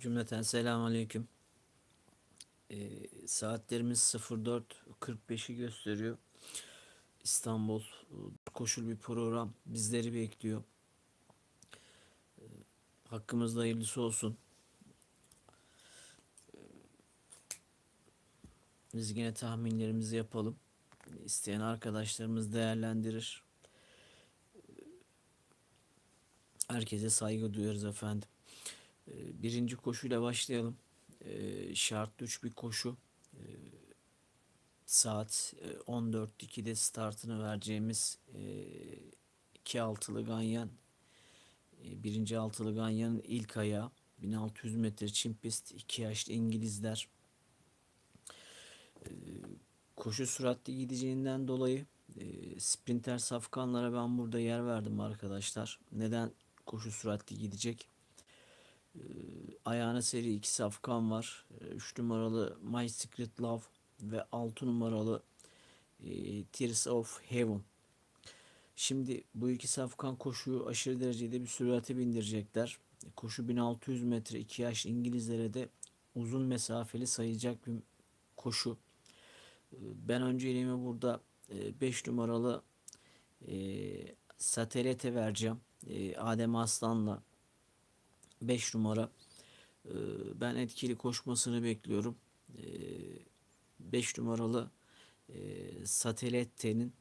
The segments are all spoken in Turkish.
Cümleten selamun aleyküm. Ee, saatlerimiz 04.45'i gösteriyor. İstanbul e, koşul bir program bizleri bekliyor. Ee, hakkımızda hayırlısı olsun. Ee, biz yine tahminlerimizi yapalım. İsteyen arkadaşlarımız değerlendirir. Herkese saygı duyarız efendim. Ee, Birinci koşuyla başlayalım. Ee, Şartlı 3 bir koşu. Ee, Saat e, 14.2'de startını vereceğimiz e, iki altılı ganyan. e, Birinci altılı ganyanın ilk ayağı. 1600 metre çim pist. 2 yaşlı İngilizler. Koşu süratli gideceğinden dolayı e, sprinter safkanlara ben burada yer verdim arkadaşlar. Neden koşu süratli gidecek? Ee, ayağına seri iki safkan var. 3 numaralı My Secret Love ve 6 numaralı e, Tears of Heaven. Şimdi bu iki safkan koşuyu aşırı derecede bir sürate bindirecekler. Koşu 1600 metre 2 yaş İngilizlere de uzun mesafeli sayacak bir koşu. Ee, Ben önceliğimi burada 5 numaralı e, Satelete vereceğim. E, Adem Aslan'la 5 numara. Ee, Ben etkili koşmasını bekliyorum. 5 numaralı e, Satelette'nin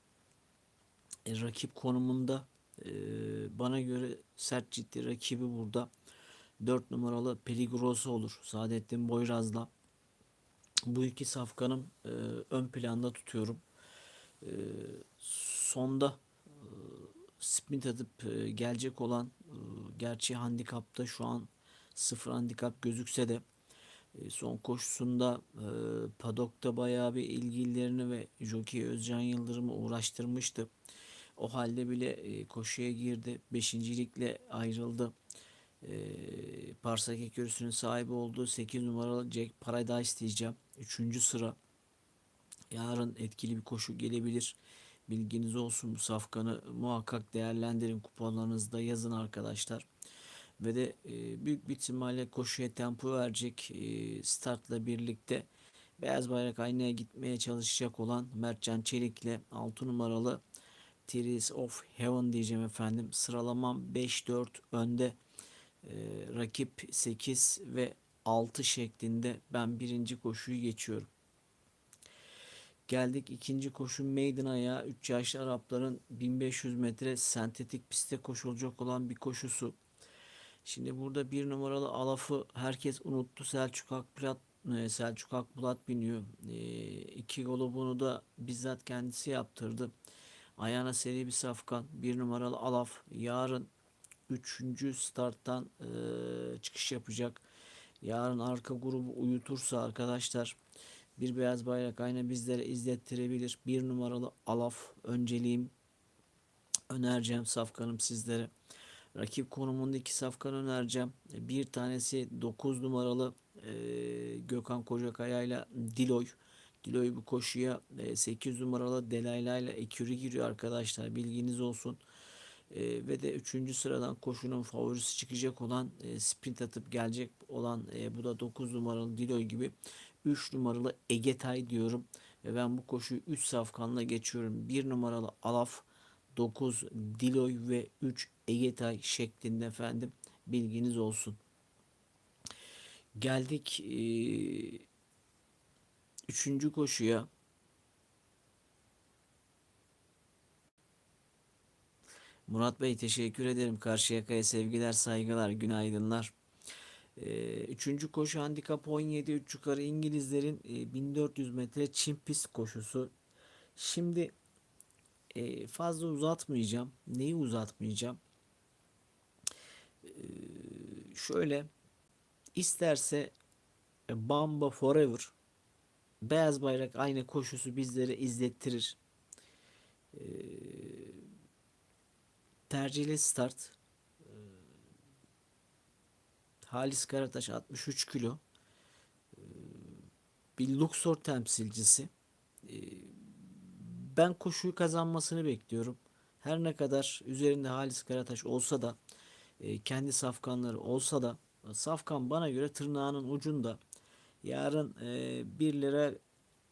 e, rakip konumunda e, bana göre sert ciddi rakibi burada. 4 numaralı Peligroso olur. Saadettin Boyraz'la. Bu iki safkanım e, ön planda tutuyorum. Sonda e, sprint atıp e, gelecek olan gerçi handikapta şu an sıfır handikap gözükse de e, son koşusunda e, padokta bayağı bir ilgililerini ve Jockey Özcan Yıldırım'ı uğraştırmıştı. O halde bile e, koşuya girdi. Beşincilikle ayrıldı. E, Parsak Ekürüsü'nün sahibi olduğu 8 numaralı Jack Paradise diyeceğim. 3. sıra. Yarın etkili bir koşu gelebilir. Bilginiz olsun bu safkanı muhakkak değerlendirin kuponlarınızda yazın arkadaşlar. Ve de e, büyük bir ihtimalle koşuya tempo verecek e, startla birlikte Beyaz Bayrak aynaya gitmeye çalışacak olan Mertcan Çelik'le 6 numaralı Tears of Heaven diyeceğim efendim. Sıralamam 5-4 önde. E, rakip 8 ve 6 şeklinde ben birinci koşuyu geçiyorum. Geldik ikinci koşu Maiden ayağı 3 yaşlı Arapların 1500 metre sentetik pistte koşulacak olan bir koşusu. Şimdi burada bir numaralı Alaf'ı herkes unuttu. Selçuk Akbulat e, Selçuk Akbulat biniyor. E, iki golü da bizzat kendisi yaptırdı. Ayağına seri bir safkan. Bir numaralı Alaf yarın üçüncü starttan e, çıkış yapacak. Yarın arka grubu uyutursa arkadaşlar bir beyaz bayrak aynı bizlere izlettirebilir. Bir numaralı Alaf önceliğim önereceğim safkanım sizlere. Rakip konumunda iki safkan önereceğim. Bir tanesi 9 numaralı e, Gökhan Kocakaya ile Diloy. Diloy bu koşuya e, 8 numaralı Delayla ile Ekürü giriyor arkadaşlar. Bilginiz olsun. E, ve de 3. sıradan koşunun favorisi çıkacak olan e, sprint atıp gelecek olan e, bu da 9 numaralı Diloy gibi 3 numaralı Egetay diyorum. Ve ben bu koşuyu 3 safkanla geçiyorum. 1 numaralı Alaf 9 Diloy ve 3 Egetay şeklinde efendim bilginiz olsun. Geldik e, üçüncü koşuya. Murat Bey teşekkür ederim. Karşıyaka'ya sevgiler, saygılar, günaydınlar. E, üçüncü koşu handikap 17 3 yukarı İngilizlerin e, 1400 metre çim pist koşusu. Şimdi e, fazla uzatmayacağım. Neyi uzatmayacağım? E, şöyle isterse e, Bamba Forever beyaz bayrak aynı koşusu bizlere izlettirir. E, tercihli start e, Halis Karataş 63 kilo e, bir Luxor temsilcisi e, ben koşuyu kazanmasını bekliyorum. Her ne kadar üzerinde Halis Karataş olsa da e, kendi safkanları olsa da Safkan bana göre tırnağının ucunda. Yarın e, 1 lira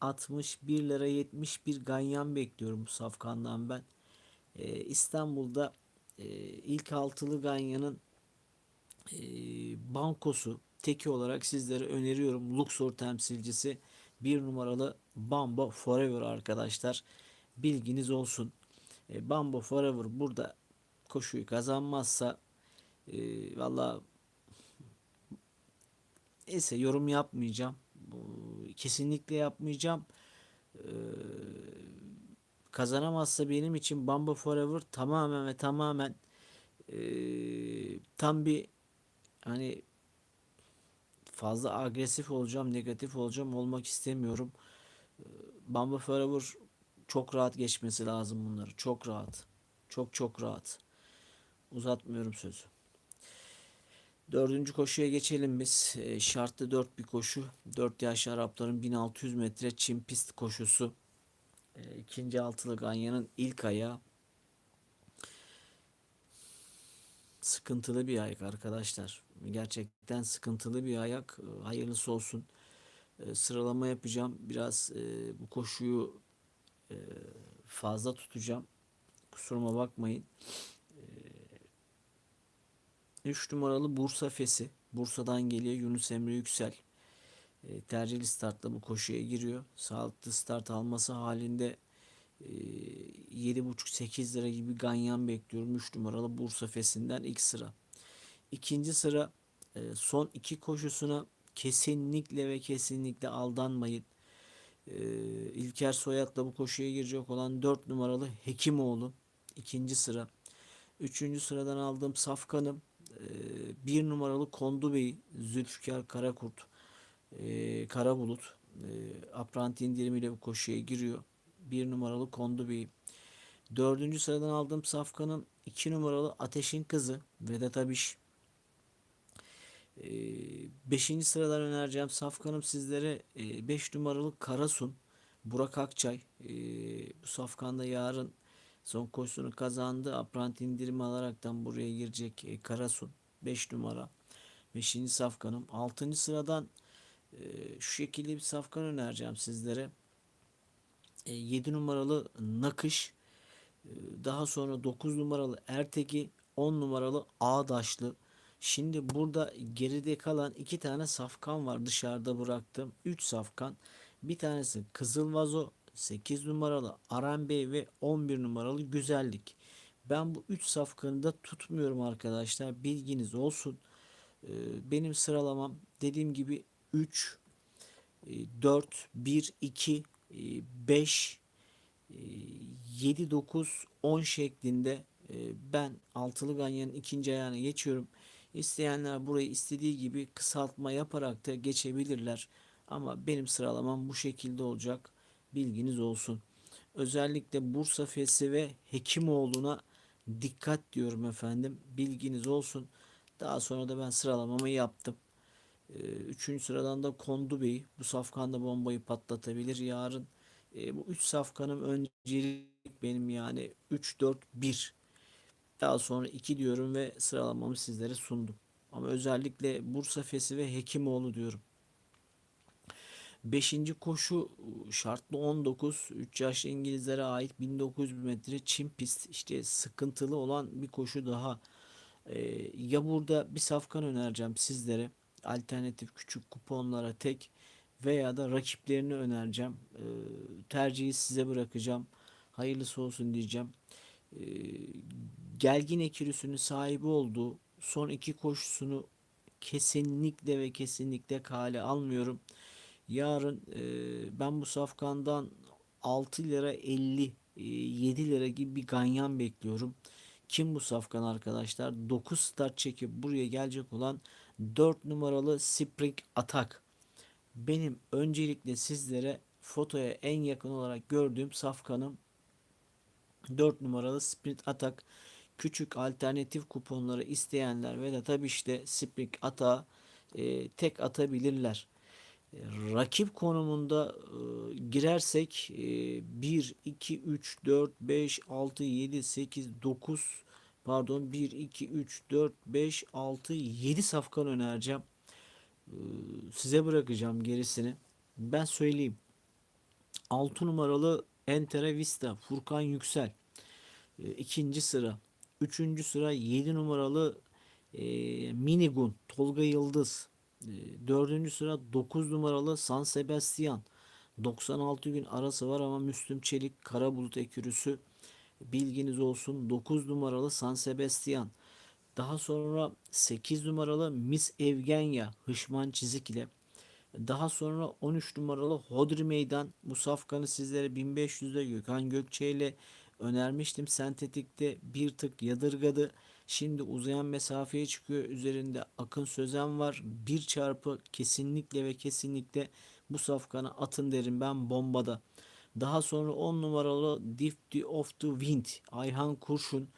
60, 1 lira 70 bir ganyan bekliyorum bu Safkan'dan ben. E, İstanbul'da e, ilk altılı ganyanın bankosu teki olarak sizlere öneriyorum. Luxor temsilcisi bir numaralı Bambo Forever arkadaşlar. Bilginiz olsun. E, Bambo Forever burada koşuyu kazanmazsa e, valla neyse yorum yapmayacağım. Kesinlikle yapmayacağım. E, kazanamazsa benim için Bambo Forever tamamen ve tamamen e, tam bir hani fazla agresif olacağım, negatif olacağım, olmak istemiyorum. Bamba Forever çok rahat geçmesi lazım bunları. Çok rahat. Çok çok rahat. Uzatmıyorum sözü. Dördüncü koşuya geçelim biz. E, şartlı dört bir koşu. Dört yaş Arapların 1600 metre çim pist koşusu. E, ikinci altılı Ganyan'ın ilk ayağı. Sıkıntılı bir ayak arkadaşlar. Gerçekten sıkıntılı bir ayak. E, Hayırlısı olsun. E, sıralama yapacağım. Biraz e, bu koşuyu e, fazla tutacağım. Kusuruma bakmayın. 3 numaralı Bursa Fesi. Bursa'dan geliyor Yunus Emre Yüksel. E, tercihli startla bu koşuya giriyor. Sağlıklı start alması halinde e, 7,5-8 lira gibi ganyan bekliyorum. 3 numaralı Bursa Fesi'nden ilk sıra. İkinci sıra e, son iki koşusuna kesinlikle ve kesinlikle aldanmayın. E, İlker Soyat'la bu koşuya girecek olan 4 numaralı Hekimoğlu. ikinci sıra. Üçüncü sıradan aldığım Safkan'ım. E, bir numaralı Kondu Bey, Zülfikar Karakurt, Karabulut. Apranti indirimiyle bu koşuya giriyor. Bir numaralı Kondu Bey. Dördüncü sıradan aldığım Safkan'ın iki numaralı Ateşin Kızı Vedat Abiş. Ee, beşinci sıradan önereceğim Safkan'ım sizlere 5 numaralı Karasun Burak Akçay Ee, bu Safkan'da yarın son koşusunu kazandı. Apranti indirimi alaraktan buraya girecek e, Karasun 5 numara. 5. Safkan'ım. 6. sıradan e, şu şekilde bir Safkan önereceğim sizlere. 7 numaralı Nakış e, daha sonra 9 numaralı Erteki 10 numaralı Ağdaşlı Şimdi burada geride kalan iki tane safkan var dışarıda bıraktım. 3 safkan. Bir tanesi Kızıl Vazo, 8 numaralı Aran Bey ve 11 numaralı Güzellik. Ben bu 3 safkanı da tutmuyorum arkadaşlar. Bilginiz olsun. Ee, benim sıralamam dediğim gibi 3, 4, 1, 2, 5, 7, 9, 10 şeklinde e, ben altılı ganyanın ikinci ayağına geçiyorum. İsteyenler burayı istediği gibi kısaltma yaparak da geçebilirler. Ama benim sıralamam bu şekilde olacak. Bilginiz olsun. Özellikle Bursa Fesi ve Hekimoğlu'na dikkat diyorum efendim. Bilginiz olsun. Daha sonra da ben sıralamamı yaptım. Ee, üçüncü sıradan da Kondu Bey. Bu safkanda bombayı patlatabilir yarın. Ee, bu üç safkanım öncelik benim yani 3-4-1 daha sonra 2 diyorum ve sıralamamı sizlere sundum. Ama özellikle Bursa Fesi ve Hekimoğlu diyorum. Beşinci koşu şartlı 19 3 yaşlı İngilizlere ait 1900 metre çim pist işte sıkıntılı olan bir koşu daha. Ee, ya burada bir safkan önereceğim sizlere alternatif küçük kuponlara tek veya da rakiplerini önereceğim. Ee, tercihi size bırakacağım. Hayırlısı olsun diyeceğim. Ee, Gelgin ekürüsünün sahibi olduğu son iki koşusunu kesinlikle ve kesinlikle kale almıyorum. Yarın e, ben bu safkandan 6 lira 50 e, 7 lira gibi bir ganyan bekliyorum. Kim bu safkan arkadaşlar? 9 start çekip buraya gelecek olan 4 numaralı Spring Attack. Benim öncelikle sizlere fotoya en yakın olarak gördüğüm safkanım 4 numaralı Sprint Attack küçük alternatif kuponları isteyenler ve de tabii işte Spring Ata e, tek atabilirler. E, rakip konumunda e, girersek e, 1, 2, 3, 4, 5, 6, 7, 8, 9 pardon 1, 2, 3, 4, 5, 6, 7 safkan önereceğim. Ee, size bırakacağım gerisini. Ben söyleyeyim. 6 numaralı Entere Vista Furkan Yüksel. E, ikinci sıra. Üçüncü sıra 7 numaralı e, Minigun Tolga Yıldız. E, dördüncü sıra 9 numaralı San Sebastian. 96 gün arası var ama Müslüm Çelik Kara Bulut ekürüsü. Bilginiz olsun 9 numaralı San Sebastian. Daha sonra 8 numaralı Miss Evgenya Hışman Çizik ile daha sonra 13 numaralı Hodri Meydan bu safkanı sizlere 1500'de Gökhan Gökçe ile önermiştim. Sentetikte bir tık yadırgadı. Şimdi uzayan mesafeye çıkıyor. Üzerinde Akın Sözen var. Bir çarpı kesinlikle ve kesinlikle bu safkanı atın derim ben bombada. Daha sonra 10 numaralı Difty of the Wind Ayhan Kurşun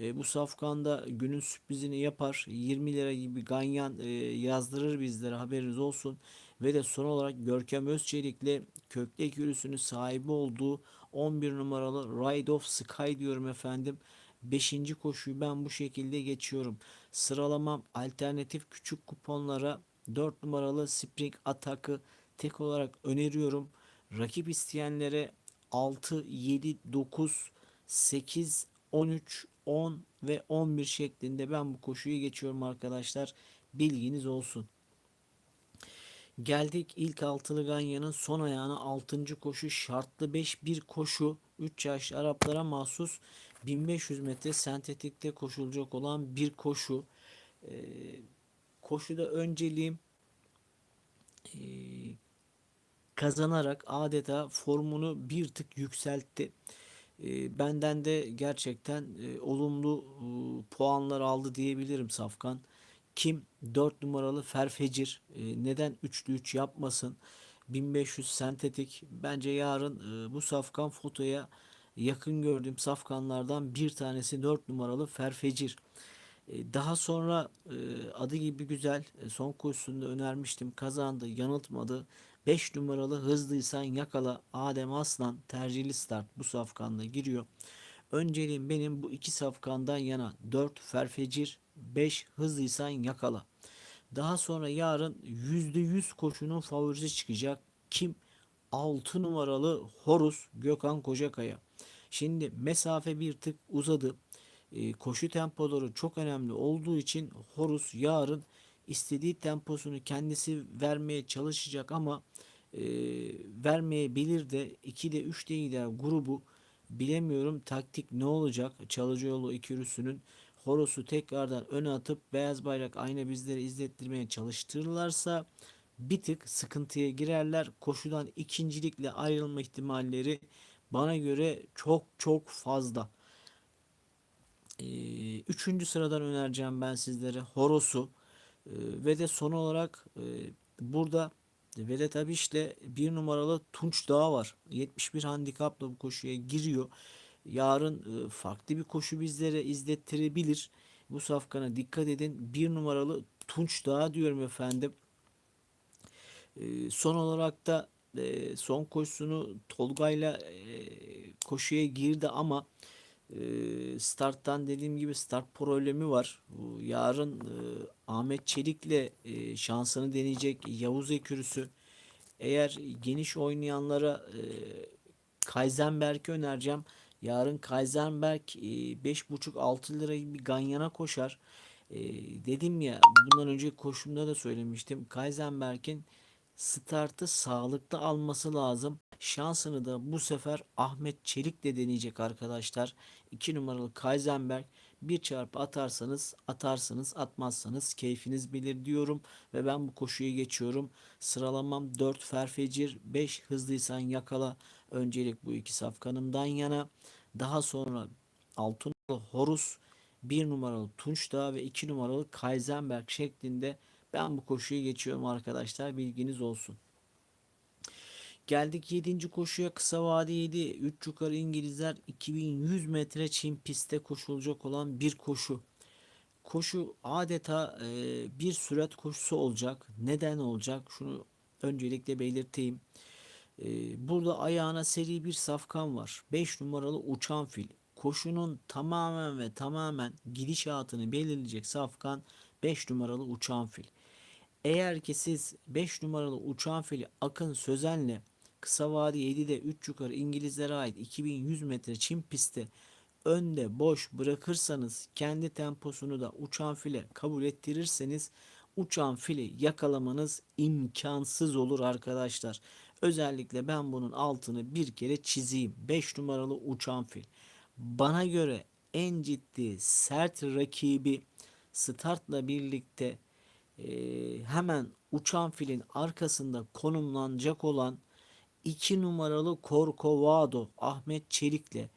e, bu safkanda günün sürprizini yapar. 20 lira gibi ganyan e, yazdırır bizlere haberiniz olsun. Ve de son olarak Görkem Özçelik'le köktek yürüsünün sahibi olduğu 11 numaralı Ride of Sky diyorum efendim. 5. koşuyu ben bu şekilde geçiyorum. Sıralamam alternatif küçük kuponlara 4 numaralı Spring Attack'ı tek olarak öneriyorum. Rakip isteyenlere 6, 7, 9, 8, 13, 10 ve 11 şeklinde ben bu koşuyu geçiyorum arkadaşlar. Bilginiz olsun. Geldik ilk altılı ganyanın son ayağına 6. koşu şartlı 5 bir koşu 3 yaşlı Araplara mahsus 1500 metre sentetikte koşulacak olan bir koşu. Ee, koşuda önceliğim e, kazanarak adeta formunu bir tık yükseltti. E, benden de gerçekten e, olumlu e, puanlar aldı diyebilirim Safkan. Kim 4 numaralı Ferfecir e, neden 3'lü 3 yapmasın? 1500 sentetik bence yarın e, bu safkan fotoya yakın gördüğüm safkanlardan bir tanesi 4 numaralı Ferfecir. E, daha sonra e, adı gibi güzel e, son koşusunda önermiştim kazandı yanıltmadı. 5 numaralı hızlıysan yakala Adem Aslan tercihli start bu safkanla giriyor. Önceliğim benim bu iki safkandan yana 4 Ferfecir 5 hızlıysan yakala. Daha sonra yarın %100 koşunun favorisi çıkacak. Kim? 6 numaralı Horus Gökhan Kocakaya. Şimdi mesafe bir tık uzadı. E, koşu tempoları çok önemli olduğu için Horus yarın istediği temposunu kendisi vermeye çalışacak ama e, vermeyebilir de 2'de 3'de gider grubu bilemiyorum taktik ne olacak Çalıcıoğlu ikilüsünün Horos'u tekrardan öne atıp beyaz bayrak aynı bizleri izlettirmeye çalıştırırlarsa bir tık sıkıntıya girerler. Koşudan ikincilikle ayrılma ihtimalleri bana göre çok çok fazla. Ee, üçüncü sıradan önereceğim ben sizlere Horos'u ee, ve de son olarak e, burada Vedat Abiş'le bir numaralı Tunç Dağı var. 71 handikapla bu koşuya giriyor yarın e, farklı bir koşu bizlere izlettirebilir. Bu safkana dikkat edin. Bir numaralı Tunç Dağı diyorum efendim. E, son olarak da e, son koşusunu Tolga'yla koşuya girdi ama starttan dediğim gibi start problemi var. Yarın Ahmet Çelik'le şansını deneyecek Yavuz Ekürüsü. Eğer geniş oynayanlara Kaizenberg'i önereceğim. Yarın Kaiserberg 5,5-6 lira bir Ganyan'a koşar. E, dedim ya bundan önce koşumda da söylemiştim. Kaiserberg'in startı sağlıklı alması lazım. Şansını da bu sefer Ahmet Çelik de deneyecek arkadaşlar. 2 numaralı Kaiserberg bir çarpı atarsanız atarsınız atmazsanız keyfiniz bilir diyorum ve ben bu koşuyu geçiyorum. Sıralamam 4 Ferfecir 5 hızlıysan yakala. Öncelik bu iki safkanımdan yana. Daha sonra 6 numaralı Horus, 1 numaralı Tunçdağ ve 2 numaralı Kaisenberg şeklinde ben bu koşuyu geçiyorum arkadaşlar. Bilginiz olsun. Geldik 7. koşuya kısa vade 7. 3 yukarı İngilizler 2100 metre Çin pistte koşulacak olan bir koşu. Koşu adeta e, bir sürat koşusu olacak. Neden olacak? Şunu öncelikle belirteyim. Ee, burada ayağına seri bir safkan var. 5 numaralı uçan fil. koşunun tamamen ve tamamen gidişatını belirleyecek safkan 5 numaralı uçan fil. Eğer ki siz 5 numaralı uçan fili Akın Sözen'le kısa vade 7'de 3 yukarı İngilizlere ait 2100 metre çim pistte önde boş bırakırsanız kendi temposunu da uçan file kabul ettirirseniz uçan fili yakalamanız imkansız olur arkadaşlar. Özellikle ben bunun altını bir kere çizeyim. 5 numaralı uçan fil. Bana göre en ciddi sert rakibi startla birlikte e, hemen uçan filin arkasında konumlanacak olan 2 numaralı Corcovado Ahmet Çelik'le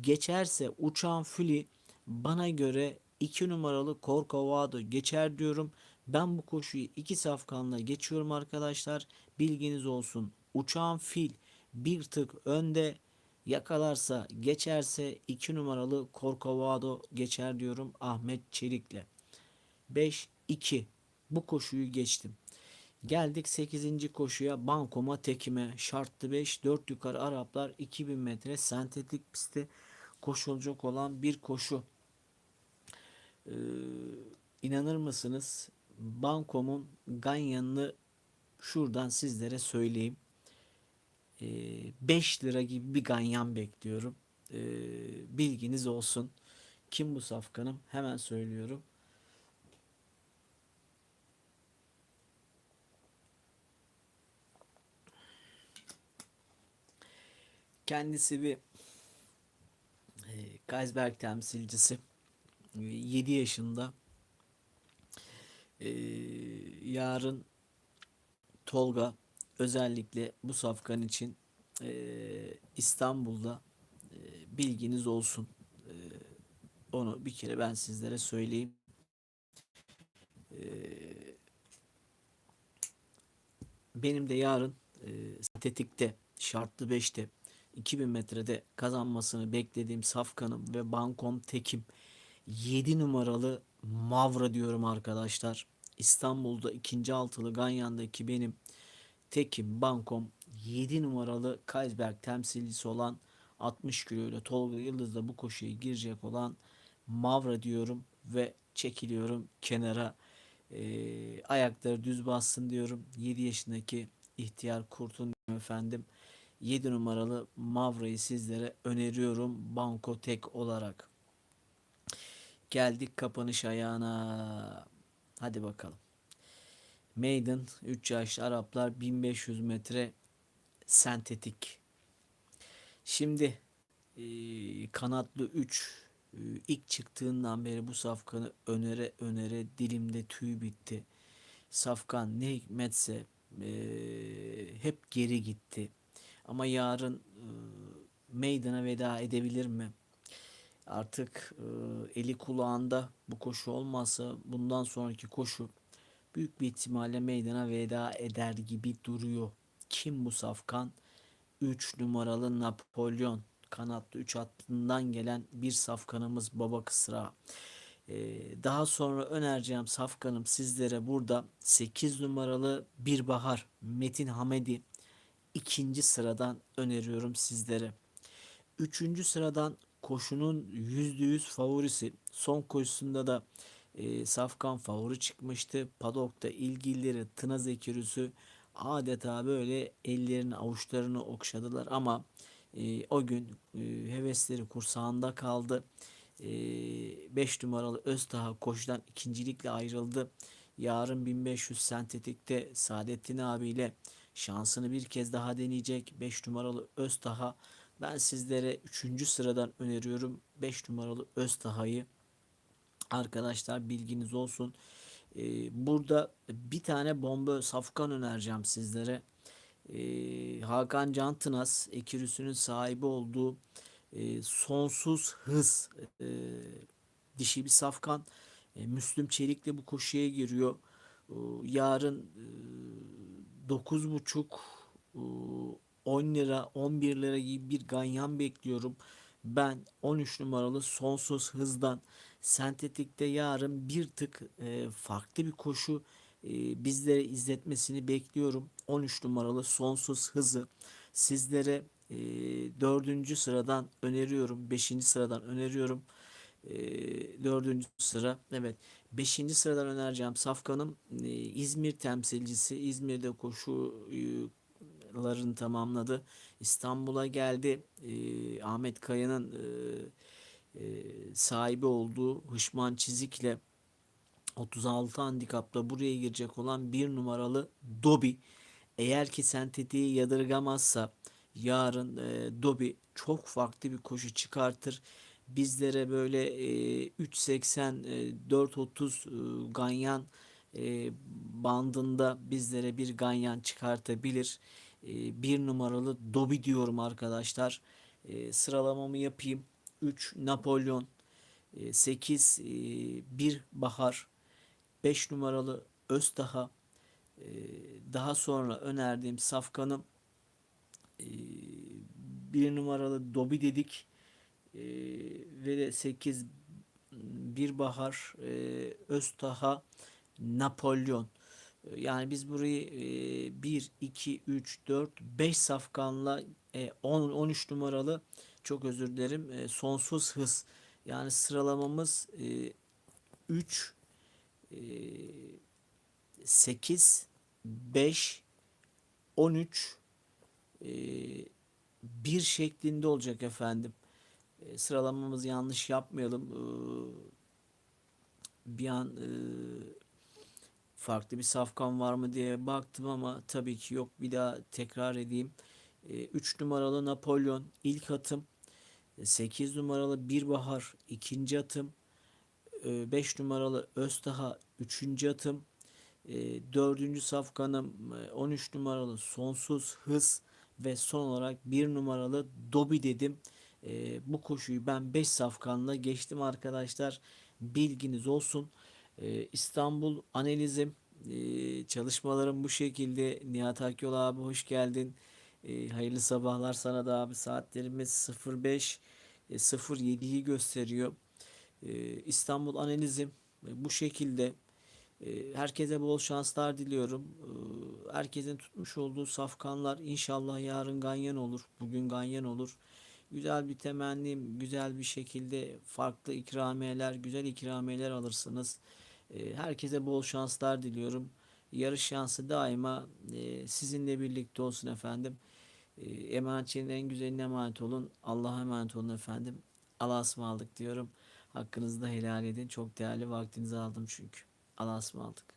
geçerse uçan fili bana göre 2 numaralı Corcovado geçer diyorum. Ben bu koşuyu 2 safkanla geçiyorum arkadaşlar. Bilginiz olsun. Uçan fil bir tık önde yakalarsa geçerse 2 numaralı Corcovado geçer diyorum Ahmet Çelik'le. 5-2 bu koşuyu geçtim. Geldik 8. koşuya Bankoma Tekime şartlı 5 4 yukarı Araplar 2000 metre sentetik pistte koşulacak olan bir koşu. Ee, inanır mısınız? Bankom'un ganyanını şuradan sizlere söyleyeyim. Ee, 5 lira gibi bir ganyan bekliyorum. Ee, bilginiz olsun. Kim bu safkanım? Hemen söylüyorum. Kendisi bir e, Geisberg temsilcisi. 7 yaşında. E, yarın Tolga özellikle bu safkan için e, İstanbul'da e, bilginiz olsun. E, onu bir kere ben sizlere söyleyeyim. E, benim de yarın e, tetikte şartlı 5'te 2000 metrede kazanmasını beklediğim Safkan'ım ve Bankom Tekim 7 numaralı Mavra diyorum arkadaşlar. İstanbul'da ikinci altılı Ganyan'daki benim Tekim Bankom 7 numaralı Kaysberg temsilcisi olan 60 kilo ile Tolga Yıldız'da bu koşuya girecek olan Mavra diyorum ve çekiliyorum kenara. E, ayakları düz bassın diyorum. 7 yaşındaki ihtiyar kurtun efendim. 7 numaralı Mavra'yı sizlere öneriyorum banko tek olarak. Geldik kapanış ayağına. Hadi bakalım. Maiden 3 yaşlı Araplar 1500 metre sentetik. Şimdi e, kanatlı 3 e, ilk çıktığından beri bu safkanı önere önere dilimde tüy bitti. Safkan ne hikmetse e, hep geri gitti. Ama yarın meydana veda edebilir mi? Artık e, eli kulağında bu koşu olmazsa bundan sonraki koşu büyük bir ihtimalle meydana veda eder gibi duruyor. Kim bu safkan? 3 numaralı Napolyon kanatlı 3 hattından gelen bir safkanımız Baba Kısra. Ee, daha sonra önereceğim safkanım sizlere burada 8 numaralı Bir Bahar Metin Hamedi ikinci sıradan öneriyorum sizlere. Üçüncü sıradan koşunun yüzde yüz favorisi. Son koşusunda da e, Safkan favori çıkmıştı. Padok'ta ilgilileri Tına Zekirüsü adeta böyle ellerini avuçlarını okşadılar ama e, o gün e, hevesleri kursağında kaldı. 5 e, numaralı Öztaha koşudan ikincilikle ayrıldı. Yarın 1500 sentetikte Saadettin abiyle şansını bir kez daha deneyecek 5 numaralı Öztaha. Ben sizlere 3. sıradan öneriyorum 5 numaralı Öztaha'yı. Arkadaşlar bilginiz olsun. Ee, burada bir tane bomba safkan önereceğim sizlere. Ee, Hakan Cantınas ekürüsünün sahibi olduğu e, sonsuz hız e, dişi bir safkan. E, Müslüm Çelik'le bu koşuya giriyor. E, yarın e, 9.5 10 lira 11 lira gibi bir ganyan bekliyorum. Ben 13 numaralı sonsuz hızdan sentetikte yarın bir tık e, farklı bir koşu e, bizlere izletmesini bekliyorum. 13 numaralı sonsuz hızı sizlere e, dördüncü sıradan öneriyorum. Beşinci sıradan öneriyorum. E, dördüncü sıra. Evet. Beşinci sıradan önereceğim Safkan'ım e, İzmir temsilcisi. İzmir'de koşuların tamamladı. İstanbul'a geldi. E, Ahmet Kaya'nın e, e, sahibi olduğu Hışman Çizik'le 36 handikapla buraya girecek olan bir numaralı Dobi. Eğer ki sentetiği yadırgamazsa yarın e, Dobi çok farklı bir koşu çıkartır. Bizlere böyle e, 3.80 e, 4.30 e, ganyan e, bandında bizlere bir ganyan çıkartabilir. E, bir numaralı Dobi diyorum arkadaşlar. E, sıralamamı yapayım. 3 Napolyon, 8 bir Bahar, 5 numaralı Öztaha, e, daha sonra önerdiğim Safkan'ım e, bir numaralı Dobi dedik e, ve de 8 bir Bahar, Öztaha, Napolyon. Yani biz burayı 1, 2, 3, 4, 5 safkanla 10, 13 numaralı çok özür dilerim sonsuz hız yani sıralamamız 3 8 5 13 1 şeklinde olacak efendim. E, sıralamamızı yanlış yapmayalım. E, bir an e, farklı bir safkan var mı diye baktım ama tabii ki yok. Bir daha tekrar edeyim. 3 numaralı Napolyon ilk atım. 8 numaralı Bir Bahar ikinci atım. 5 numaralı Öztaha üçüncü atım. 4. safkanım 13 numaralı Sonsuz Hız ve son olarak 1 numaralı Dobi dedim. Bu koşuyu ben 5 safkanla geçtim arkadaşlar. Bilginiz olsun. İstanbul analizim çalışmalarım bu şekilde. Nihat Akyol abi hoş geldin. Hayırlı sabahlar sana da abi. Saatlerimiz 05 07'yi gösteriyor. İstanbul analizim bu şekilde. Herkese bol şanslar diliyorum. Herkesin tutmuş olduğu safkanlar inşallah yarın ganyan olur. Bugün ganyan olur. Güzel bir temennim, güzel bir şekilde farklı ikramiyeler, güzel ikramiyeler alırsınız. Herkese bol şanslar diliyorum. Yarış şansı daima sizinle birlikte olsun efendim. Emanetçinin en güzeline emanet olun. Allah'a emanet olun efendim. Allah'a ısmarladık diyorum. Hakkınızı da helal edin. Çok değerli vaktinizi aldım çünkü. Allah'a ısmarladık.